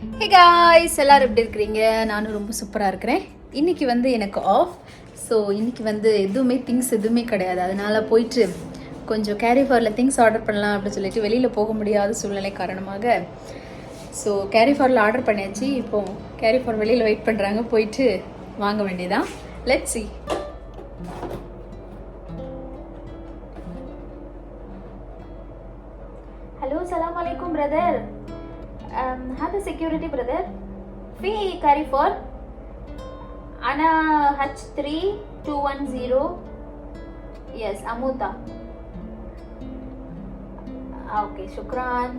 Hey guys எல்லாரும் எப்படி இருக்கிறீங்க? நானும் ரொம்ப சூப்பராக இருக்கிறேன். இன்னைக்கு வந்து எனக்கு ஆஃப் ஸோ இன்றைக்கி வந்து எதுவுமே திங்ஸ் எதுவுமே கிடையாது. அதனால் போயிட்டு கொஞ்சம் கேரி ஃபாரில் திங்ஸ் ஆர்டர் பண்ணலாம் அப்படின்னு சொல்லிட்டு வெளியில் போக முடியாத சூழ்நிலை காரணமாக. ஸோ கேரி ஃபாரில் ஆர்டர் பண்ணியாச்சு. இப்போ கேரி ஃபார் வெளியில் வெயிட் பண்ணுறாங்க போயிட்டு வாங்க வேண்டியதான் லெட் சி ஹலோ சலாம் அலைக்கும் brother brother. Security brother the security, brother. அண்ணா carry for Ana H3 210. Yes, Amuta. Ah, Okay, shukran.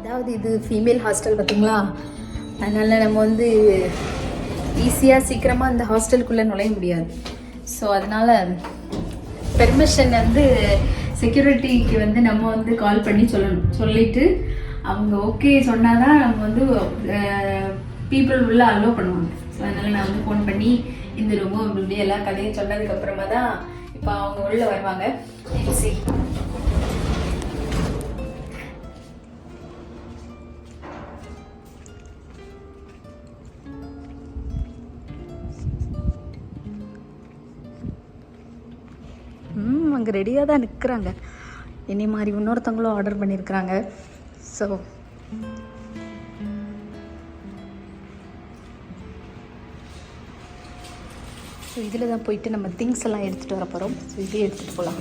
அதாவது இது ஃபீமேல் ஹாஸ்டல் பார்த்தீங்களா அதனால் நம்ம வந்து ஈஸியாக சீக்கிரமாக இந்த ஹாஸ்டலுக்குள்ளே நுழைய முடியாது ஸோ அதனால் பெர்மிஷன் வந்து செக்யூரிட்டிக்கு வந்து நம்ம வந்து கால் பண்ணி சொல்லணும். சொல்லிட்டு அவங்க ஓகே சொன்னால் தான் நம்ம வந்து பீப்புள் உள்ள அலோவ் பண்ணுவாங்க. ஸோ அதனால் நான் வந்து ஃபோன் பண்ணி இந்த ரூமும் இப்படி எல்லாம் எல்லா கதையும் சொன்னதுக்கப்புறமா தான் இப்போ அவங்க உள்ளே வருவாங்க. சரி. அங்கே ரெடியாக தான் நிற்கிறாங்க என்னை மாதிரி இன்னொருத்தவங்களும் ஆர்டர் பண்ணியிருக்கிறாங்க ஸோ ஸோ இதில் தான் போயிட்டு நம்ம திங்ஸ் எல்லாம் எடுத்துகிட்டு வர போகிறோம் ஸோ இதே எடுத்துகிட்டு போகலாம்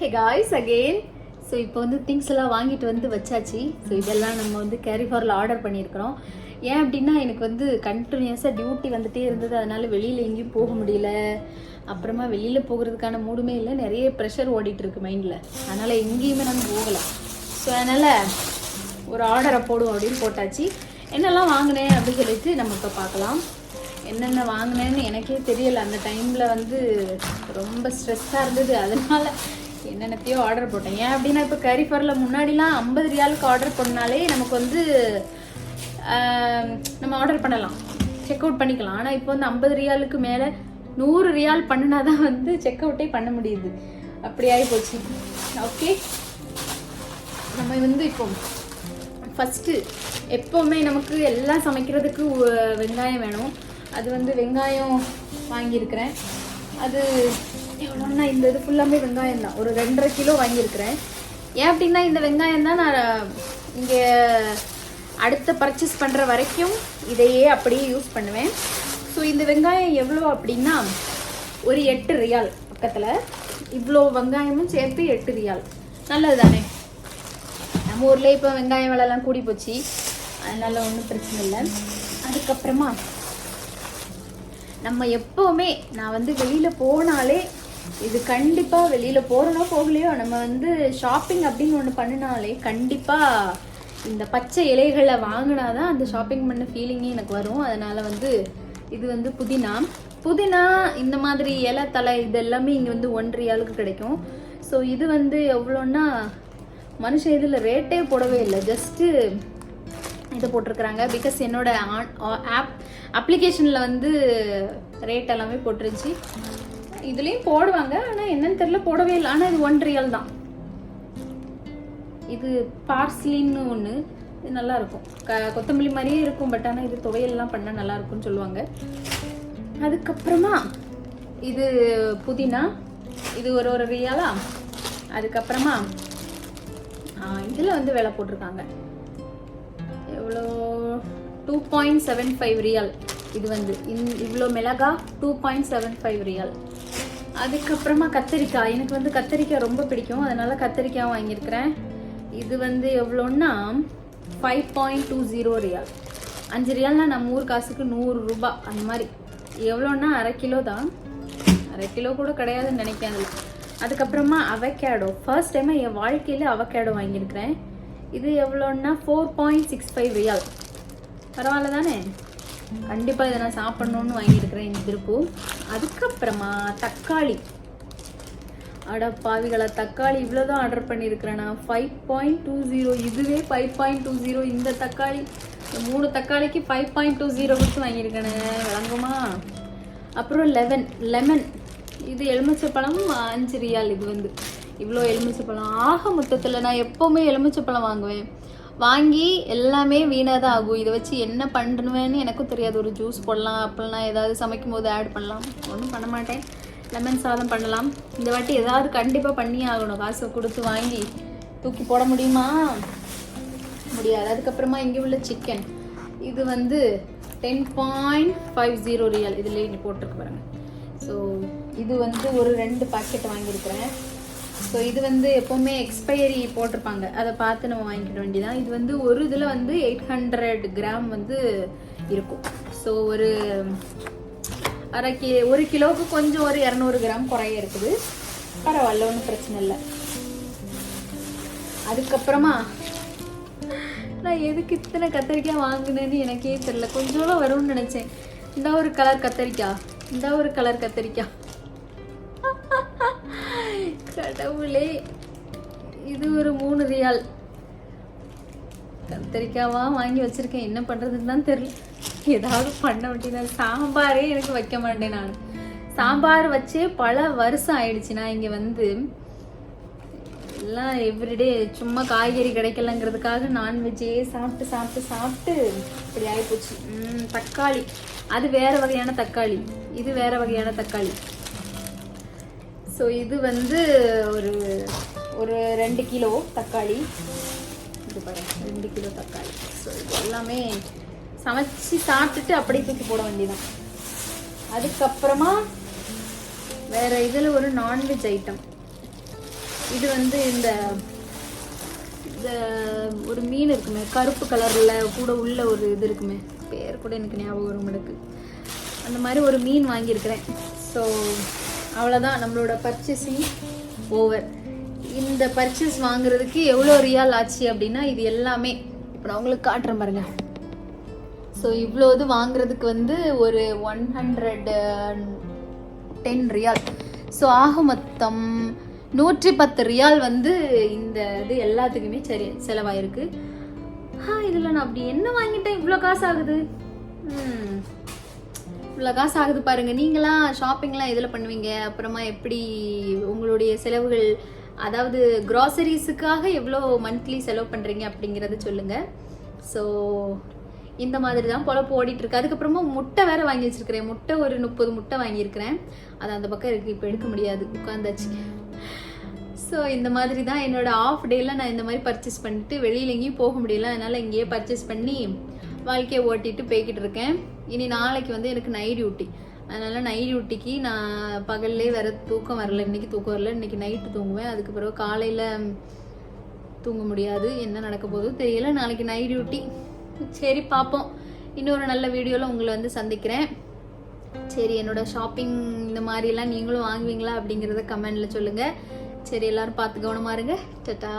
hey guys again so இப்போ வந்து திங்ஸ் எல்லாம் வாங்கிட்டு வந்து வச்சாச்சு. ஸோ இதெல்லாம் நம்ம வந்து கேரி ஃபாரில் ஆர்டர் பண்ணியிருக்கிறோம். ஏன் அப்படின்னா எனக்கு வந்து கண்டினியூஸாக டியூட்டி வந்துட்டே இருந்தது. அதனால வெளியில் எங்கேயும் போக முடியல. அப்புறமா வெளியில் போகிறதுக்கான மூடுமே இல்லை. நிறைய ப்ரெஷர் ஓடிட்டு இருக்கு மைண்டில் அதனால் எங்கேயுமே நம்ம போகலை. ஸோ அதனால் ஒரு ஆர்டரை போடுவோம் அப்படின்னு போட்டாச்சு. என்னெல்லாம் வாங்கினேன் அப்படின்னு சொல்லிட்டு நம்ம இப்போ பார்க்கலாம். என்னென்ன வாங்கினேன்னு எனக்கே தெரியல. அந்த டைமில் வந்து ரொம்ப ஸ்ட்ரெஸ்ஸாக இருந்தது. அதனால் என்னென்னத்தையோ ஆர்டர் போட்டேன். ஏன் அப்படின்னா இப்போ கரிஃபரில் முன்னாடிலாம் ஐம்பது ரியாலுக்கு ஆர்டர் பண்ணாலே நமக்கு வந்து நம்ம ஆர்டர் பண்ணலாம். செக் அவுட் பண்ணிக்கலாம். ஆனால் இப்போ வந்து ஐம்பது ரியாலுக்கு மேலே நூறு ரியால் பண்ணினா தான் வந்து செக் அவுட்டே பண்ண முடியுது. அப்படி ஆகி போச்சு. ஓகே நம்ம வந்து இப்போ ஃபஸ்ட்டு எப்போவுமே நமக்கு எல்லாம் சமைக்கிறதுக்கு வெங்காயம் வேணும். அது வந்து வெங்காயம் வாங்கியிருக்கிறேன். அது எவ்வளோன்னா இந்த இது ஃபுல்லாமே வெங்காயம் தான். ஒரு ரெண்டரை கிலோ வாங்கியிருக்கிறேன். ஏன் அப்படின்னா இந்த வெங்காயம் தான் நான் இங்கே அடுத்த பர்ச்சேஸ் பண்ணுற வரைக்கும் இதையே அப்படியே யூஸ் பண்ணுவேன். ஸோ இந்த வெங்காயம் எவ்வளோ அப்படின்னா ஒரு எட்டு ரியால் பக்கத்தில். இவ்வளோ வெங்காயமும் சேர்த்து எட்டு ரியால். நல்லது தானே நம்ம ஊரில் இப்போ வெங்காயம் விலைலாம் கூடி போச்சு. அதனால் ஒன்றும் பிரச்சனை இல்லை. அதுக்கப்புறமா நம்ம எப்போவுமே நான் வந்து வெளியில் போனாலே இது கண்டிப்பாக வெளியில் போகிறனோ போகலையோ? நம்ம வந்து ஷாப்பிங் அப்படின்னு ஒன்று பண்ணினாலே கண்டிப்பாக இந்த பச்சை இலைகளை வாங்கினா தான் அந்த ஷாப்பிங் பண்ண ஃபீலிங்கே எனக்கு வரும். அதனால் வந்து இது வந்து புதினா. புதினா இந்த மாதிரி இலை தலை இது எல்லாமே இங்கே வந்து ஒன்றரை ஆளுக்கு கிடைக்கும். ஸோ இது வந்து எவ்வளோன்னா மனுஷன் இதில் ரேட்டே போடவே இல்லை. ஜஸ்ட்டு இது போட்டிருக்கிறாங்க. பிகாஸ் என்னோட ஆன் ஆப் அப்ளிகேஷனில் வந்து ரேட் எல்லாமே போட்டுருந்துச்சு. இதுலேயும் போடுவாங்க. ஆனால் என்னன்னு தெரியல போடவே இல்லை. ஆனால் இது ஒன் ரியல் தான். இது பார்ஸ்லின்னு ஒன்று இது நல்லா இருக்கும். க கொத்தமல்லி மாதிரியே இருக்கும் பட் ஆனால் இது துவையல்லாம் பண்ணால் நல்லா இருக்கும்னு சொல்லுவாங்க. அதுக்கப்புறமா இது புதினா. இது ஒரு ஒரு ரியாலா அதுக்கப்புறமா இதில் வந்து விலை போட்டிருக்காங்க. எவ்வளோ? Two point seven five riyal இது வந்து இன் இவ்வளோ மிளகா two point seven five riyal அதுக்கப்புறமா கத்திரிக்காய். எனக்கு வந்து கத்திரிக்காய் ரொம்ப பிடிக்கும். அதனால கத்திரிக்காய் வாங்கியிருக்கிறேன். இது வந்து எவ்வளோன்னா five point two zero riyal. அஞ்சு ரியால்னா நம்ம ஊர் காசுக்கு நூறு ரூபாய் அந்த மாதிரி. எவ்வளோன்னா அரை கிலோ தான். அரை கிலோ கூட கிடையாதுன்னு நினைக்கிறேன் அதில் அதுக்கப்புறமா அவகேடோ ஃபர்ஸ்ட் டைம் என் வாழ்க்கையில் அவகேடோ வாங்கியிருக்கிறேன். இது எவ்வளோன்னா four point six five riyal. பரவாயில்ல தானே? கண்டிப்பாக இதை நான் சாப்பிட்ணுன்னு வாங்கியிருக்கிறேன் இந்த திருப்பும் அதுக்கப்புறமா தக்காளி. அட பாவிகளா தக்காளி இவ்வளோதான் ஆர்டர் பண்ணியிருக்கிறேன் நான். ஃபைவ் பாயிண்ட் டூ ஜீரோ இதுவே ஃபைவ் பாயிண்ட் டூ ஜீரோ இந்த தக்காளி இந்த மூணு தக்காளிக்கு ஃபைவ் பாயிண்ட் டூ ஜீரோ கொடுத்து வாங்கியிருக்கேனே விளங்குமா? அப்புறம் லெவன் லெமன் இது எலுமிச்சைப்பழம் அஞ்சு ரியால். இது வந்து இவ்வளோ எலுமிச்சைப்பழம் ஆக மொத்தத்தில் நான் எப்போவுமே எலுமிச்சைப்பழம் வாங்குவேன். வாங்கி எல்லாமே வீணாக தான் ஆகும். இதை வச்சு என்ன பண்ணுவேன்னு எனக்கும் தெரியாது. ஒரு ஜூஸ் போடலாம் அப்படிலாம் ஏதாவது சமைக்கும் போது ஆட் பண்ணலாம். ஒன்றும் பண்ண மாட்டேன். லெமன் சாதம் பண்ணலாம். இந்த வாட்டி ஏதாவது கண்டிப்பாக பண்ணியே ஆகணும். காசை கொடுத்து வாங்கி தூக்கி போட முடியுமா? முடியாது. அதுக்கப்புறமா இங்கே உள்ள சிக்கன் இது வந்து ten point five zero riyal இதில் இங்கே போட்டிருக்கு பாருங்க. ஸோ இது வந்து ஒரு ரெண்டு பாக்கெட் வாங்கியிருக்கிறேன். ஸோ இது வந்து எப்போவுமே எக்ஸ்பைரி போட்டிருப்பாங்க. அதை பார்த்து நம்ம வாங்கிக்க வேண்டியதான் இது வந்து ஒரு இதில் வந்து எயிட் ஹண்ட்ரட் கிராம் வந்து இருக்கும். ஸோ ஒரு அரை கி ஒரு கிலோவுக்கு கொஞ்சம் ஒரு இரநூறு கிராம் குறைய இருக்குது. பரவாயில்ல ஒன்றும் பிரச்சனை இல்லை. அதுக்கப்புறமா நான் எதுக்கு இத்தனை கத்தரிக்காய் வாங்கினேன்னு எனக்கே தெரில கொஞ்சம் வரும்னு நினச்சேன். இந்த ஒரு கலர் கத்தரிக்காய் இந்த ஒரு கலர் கத்தரிக்காய் கடவுளே இது ஒரு மூணு ரியால். கத்தரிக்காவா வாங்கி வச்சிருக்கேன். என்ன பண்றதுன்னு தான் தெரியல. ஏதாவது பண்ண வேண்டியது சாம்பாரே எனக்கு வைக்க மாட்டேன் நான். சாம்பார் வச்சே பல வருஷம் ஆயிடுச்சு. நான் இங்க வந்து எல்லாம் எவ்ரிடே சும்மா காய்கறி கிடைக்கலங்கிறதுக்காக நான்வெஜ்ஜே சாப்பிட்டு சாப்பிட்டு சாப்பிட்டு இப்படி ஆகிப்போச்சு தக்காளி. அது வேற வகையான தக்காளி. இது வேற வகையான தக்காளி. ஸோ இது வந்து ஒரு ஒரு ரெண்டு கிலோ தக்காளி. இது பாருங்க ரெண்டு கிலோ தக்காளி. ஸோ இது எல்லாமே சமைச்சு சாப்பிட்டுட்டு அப்படியே தூக்கி போட வேண்டியதான் அதுக்கப்புறமா வேற இதில் ஒரு நான்வெஜ் ஐட்டம் இது வந்து இந்த இந்த ஒரு மீன் இருக்குமே கருப்பு கலரில் கூட உள்ள ஒரு இது இருக்குமே. பேர் கூட எனக்கு ஞாபகம் வரும் எனக்கு அந்த மாதிரி ஒரு மீன் வாங்கியிருக்கிறேன். ஸோ அவ்வளோதான் நம்மளோட பர்ச்சேசிங் ஓவர் இந்த பர்ச்சேஸ் வாங்குறதுக்கு எவ்வளோ ரியால் ஆச்சு அப்படின்னா இது எல்லாமே இப்போ நான் உங்களுக்கு காட்டுறேன் பாருங்க. ஸோ இவ்வளோ இது வாங்குறதுக்கு வந்து ஒரு one hundred ten riyal so ஆக மொத்தம் நூற்றி பத்து ரியால் வந்து இந்த இது எல்லாத்துக்குமே சரி செலவாயிருக்கு. ஆ இதில் நான் அப்படி என்ன வாங்கிட்டேன்? இவ்வளோ காசு ஆகுது. ம். இவ்வளோ காசு ஆகுது பாருங்கள் நீங்களாம் ஷாப்பிங்லாம் எதில் பண்ணுவீங்க? அப்புறமா எப்படி உங்களுடைய செலவுகள் அதாவது க்ராசரிஸுக்காக எவ்வளோ மந்த்லி செலவு பண்ணுறீங்க அப்படிங்கிறத சொல்லுங்கள் ஸோ இந்த மாதிரி தான் பொழப்பு ஓடிட்டுருக்கு. அதுக்கப்புறமா முட்டை வேறு வாங்கி வச்சிருக்கிறேன். முட்டை ஒரு முப்பது முட்டை வாங்கியிருக்கிறேன். அது அந்த பக்கம் இருக்கு. இப்போ எடுக்க முடியாது. உட்காந்தாச்சு. ஸோ இந்த மாதிரி தான் என்னோட ஆஃப் டேயில் நான் இந்த மாதிரி பர்ச்சேஸ் பண்ணிட்டு வெளியில எங்கேயும் போக முடியல. அதனால் இங்கேயே பர்ச்சேஸ் பண்ணி வாழ்க்கையை ஓட்டிட்டு போய்கிட்டு இருக்கேன். இனி நாளைக்கு வந்து எனக்கு நைட் டியூட்டி அதனால நைட் டியூட்டிக்கு நான் பகல்லே வேற தூக்கம் வரல. இன்னைக்கு தூக்கம் வரல. இன்னைக்கு நைட்டு தூங்குவேன். அதுக்கு பிறகு காலையில் தூங்க முடியாது. என்ன நடக்க போதும் தெரியல. நாளைக்கு நைட் டியூட்டி சரி பார்ப்போம் இன்னொரு நல்ல வீடியோவில் உங்களை வந்து சந்திக்கிறேன். சரி என்னோட ஷாப்பிங் இந்த மாதிரிலாம் நீங்களும் வாங்குவீங்களா அப்படிங்கிறத கமெண்டில் சொல்லுங்கள் சரி எல்லோரும் பார்த்து கவனமா இருங்க. டட்டா.